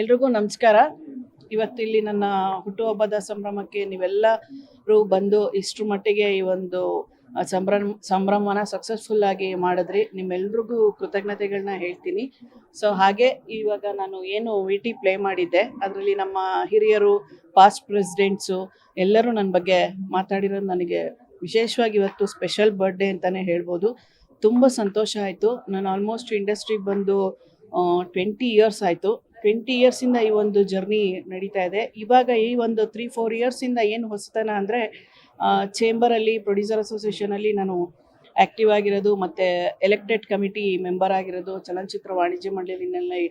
ಎಲ್ರಿಗೂ ನಮಸ್ಕಾರ. ಇವತ್ತಿಲ್ಲಿ ನನ್ನ ಹುಟ್ಟುಹಬ್ಬದ ಸಂಭ್ರಮಕ್ಕೆ ನೀವೆಲ್ಲರೂ ಬಂದು ಇಷ್ಟರ ಮಟ್ಟಿಗೆ ಈ ಒಂದು ಸಂಭ್ರಮ, ಸಂಭ್ರಮನ ಸಕ್ಸಸ್ಫುಲ್ ಆಗಿ ಮಾಡಿದ್ರಿ. ನಿಮ್ಮೆಲ್ರಿಗೂ ಕೃತಜ್ಞತೆಗಳನ್ನ ಹೇಳ್ತೀನಿ. ಸೊ ಹಾಗೆ ಇವಾಗ ನಾನು ಏನು ವಿ ಟಿ ಪ್ಲೇ ಮಾಡಿದ್ದೆ. ಅದರಲ್ಲಿ ನಮ್ಮ ಹಿರಿಯರು ಪಾಸ್ಟ್ ಪ್ರೆಸಿಡೆಂಟ್ಸು ಎಲ್ಲರೂ ನನ್ನ ಬಗ್ಗೆ ಮಾತಾಡಿರೋದು ನನಗೆ ವಿಶೇಷವಾಗಿ ಇವತ್ತು ಸ್ಪೆಷಲ್ ಬರ್ಡೇ ಅಂತಲೇ ಹೇಳ್ಬೋದು. ತುಂಬ ಸಂತೋಷ ಆಯಿತು. ನಾನು ಆಲ್ಮೋಸ್ಟ್ ಇಂಡಸ್ಟ್ರಿಗೆ ಬಂದು ಟ್ವೆಂಟಿ ಇಯರ್ಸ್ ಆಯಿತು. ಟ್ವೆಂಟಿ ಇಯರ್ಸಿಂದ ಈ ಒಂದು ಜರ್ನಿ ನಡೀತಾ ಇದೆ. ಇವಾಗ ಈ ಒಂದು ತ್ರೀ ಫೋರ್ ಇಯರ್ಸಿಂದ ಏನು ಹೊಸತನ ಅಂದರೆ ಚೇಂಬರಲ್ಲಿ ಪ್ರೊಡ್ಯೂಸರ್ ಅಸೋಸಿಯೇಷನಲ್ಲಿ ನಾನು ಆ್ಯಕ್ಟಿವ್ ಆಗಿರೋದು, ಮತ್ತು ಎಲೆಕ್ಟೆಡ್ ಕಮಿಟಿ ಮೆಂಬರ್ ಆಗಿರೋದು, ಚಲನಚಿತ್ರ ವಾಣಿಜ್ಯ ಮಂಡಳಿನಲ್ಲಿ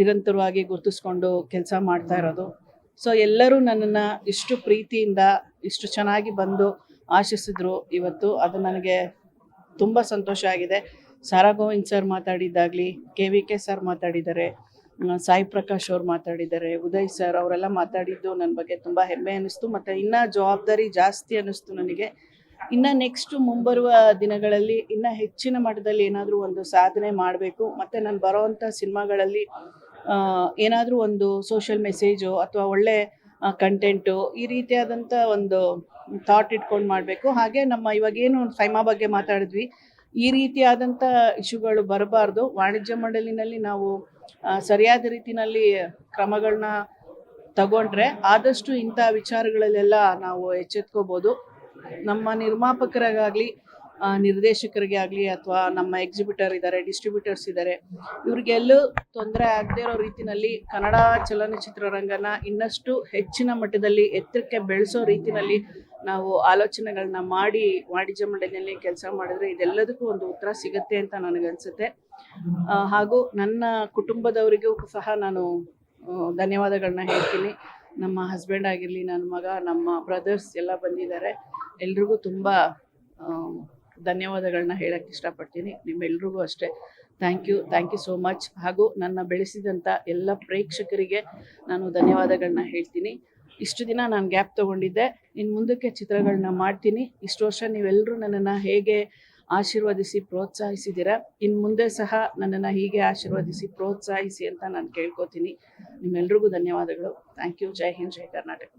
ನಿರಂತರವಾಗಿ ಗುರುತಿಸ್ಕೊಂಡು ಕೆಲಸ ಮಾಡ್ತಾ ಇರೋದು. ಸೊ ಎಲ್ಲರೂ ನನ್ನನ್ನು ಇಷ್ಟು ಪ್ರೀತಿಯಿಂದ, ಇಷ್ಟು ಚೆನ್ನಾಗಿ ಬಂದು ಆಶಿಸಿದ್ರು ಇವತ್ತು. ಅದು ನನಗೆ ತುಂಬ ಸಂತೋಷ ಆಗಿದೆ. ಸಾರಾ ಗೋವಿಂದ್ ಸರ್ ಮಾತಾಡಿದ್ದಾಗಲಿ, ಕೆ ವಿ ಕೆ ಸರ್ ಮಾತಾಡಿದ್ದಾರೆ. ಸಾಯಿ ಪ್ರಕಾಶ್ ಅವ್ರು ಮಾತಾಡಿದ್ದಾರೆ, ಉದಯ್ ಸರ್ ಅವರೆಲ್ಲ ಮಾತಾಡಿದ್ದು ನನ್ನ ಬಗ್ಗೆ ತುಂಬ ಹೆಮ್ಮೆ ಅನ್ನಿಸ್ತು ಮತ್ತು ಇನ್ನೂ ಜವಾಬ್ದಾರಿ ಜಾಸ್ತಿ ಅನ್ನಿಸ್ತು ನನಗೆ. ಇನ್ನು ನೆಕ್ಸ್ಟ್ ಮುಂಬರುವ ದಿನಗಳಲ್ಲಿ ಇನ್ನು ಹೆಚ್ಚಿನ ಮಟ್ಟದಲ್ಲಿ ಏನಾದರೂ ಒಂದು ಸಾಧನೆ ಮಾಡಬೇಕು, ಮತ್ತು ನಾನು ಬರೋವಂಥ ಸಿನಿಮಾಗಳಲ್ಲಿ ಏನಾದರೂ ಒಂದು ಸೋಷಿಯಲ್ ಮೆಸೇಜು ಅಥವಾ ಒಳ್ಳೆ ಕಂಟೆಂಟು ಈ ರೀತಿಯಾದಂಥ ಒಂದು ಥಾಟ್ ಇಟ್ಕೊಂಡು ಮಾಡಬೇಕು. ಹಾಗೆ ನಮ್ಮ ಇವಾಗೇನು ಸೈಮಾ ಬಗ್ಗೆ ಮಾತಾಡಿದ್ವಿ ಈ ರೀತಿಯಾದಂಥ ಇಶ್ಯೂಗಳು ಬರಬಾರ್ದು. ವಾಣಿಜ್ಯ ಮಂಡಳಿನಲ್ಲಿ ನಾವು ಸರಿಯಾದ ರೀತಿಯಲ್ಲಿ ಕ್ರಮಗಳನ್ನ ತಗೊಂಡ್ರೆ ಆದಷ್ಟು ಇಂಥ ವಿಚಾರಗಳಲ್ಲೆಲ್ಲ ನಾವು ಎಚ್ಚೆತ್ಕೋಬೋದು. ನಮ್ಮ ನಿರ್ಮಾಪಕರಿಗಾಗಲಿ ನಿರ್ದೇಶಕರಿಗೆ ಆಗಲಿ ಅಥವಾ ನಮ್ಮ ಎಕ್ಸಿಬಿಟರ್ ಇದ್ದಾರೆ ಡಿಸ್ಟ್ರಿಬ್ಯೂಟರ್ಸ್ ಇದ್ದಾರೆ ಇವ್ರಿಗೆಲ್ಲೂ ತೊಂದರೆ ಆಗದೇ ಇರೋ ರೀತಿಯಲ್ಲಿ ಕನ್ನಡ ಚಲನಚಿತ್ರರಂಗನ ಇನ್ನಷ್ಟು ಹೆಚ್ಚಿನ ಮಟ್ಟದಲ್ಲಿ ಎತ್ತರಕ್ಕೆ ಬೆಳೆಸೋ ರೀತಿನಲ್ಲಿ ನಾವು ಆಲೋಚನೆಗಳನ್ನ ಮಾಡಿ ವಾಣಿಜ್ಯ ಮಂಡಳಿಯಲ್ಲಿ ಕೆಲಸ ಮಾಡಿದ್ರೆ ಇದೆಲ್ಲದಕ್ಕೂ ಒಂದು ಉತ್ತರ ಸಿಗುತ್ತೆ ಅಂತ ನನಗನ್ಸುತ್ತೆ. ಹಾಗೂ ನನ್ನ ಕುಟುಂಬದವರಿಗೂ ಸಹ ನಾನು ಧನ್ಯವಾದಗಳನ್ನ ಹೇಳ್ತೀನಿ. ನಮ್ಮ ಹಸ್ಬೆಂಡ್ ಆಗಿರಲಿ, ನನ್ನ ಮಗ, ನಮ್ಮ ಬ್ರದರ್ಸ್ ಎಲ್ಲ ಬಂದಿದ್ದಾರೆ. ಎಲ್ರಿಗೂ ತುಂಬ ಧನ್ಯವಾದಗಳನ್ನ ಹೇಳಕ್ಕೆ ಇಷ್ಟಪಡ್ತೀನಿ. ನಿಮ್ಮೆಲ್ರಿಗೂ ಅಷ್ಟೇ. Thank you thank you so much ಹಾಗೂ ನನ್ನ ಬೆಳೆಸಿದಂಥ ಎಲ್ಲ ಪ್ರೇಕ್ಷಕರಿಗೆ ನಾನು ಧನ್ಯವಾದಗಳನ್ನ ಹೇಳ್ತೀನಿ. ಇಷ್ಟು ದಿನ ನಾನು ಗ್ಯಾಪ್ ತೊಗೊಂಡಿದ್ದೆ. ಇನ್ನು ಮುಂದಕ್ಕೆ ಚಿತ್ರಗಳನ್ನ ಮಾಡ್ತೀನಿ. ಇಷ್ಟು ವರ್ಷ ನೀವೆಲ್ಲರೂ ನನ್ನನ್ನು ಹೇಗೆ ಆಶೀರ್ವದಿಸಿ ಪ್ರೋತ್ಸಾಹಿಸಿದ್ದೀರಾ ಇನ್ನು ಮುಂದೆ ಸಹ ನನ್ನನ್ನು ಹೀಗೆ ಆಶೀರ್ವದಿಸಿ ಪ್ರೋತ್ಸಾಹಿಸಿ ಅಂತ ನಾನು ಕೇಳ್ಕೊತೀನಿ. ನಿಮ್ಮೆಲ್ರಿಗೂ ಧನ್ಯವಾದಗಳು. Thank you Jai Hind, Jai Karnataka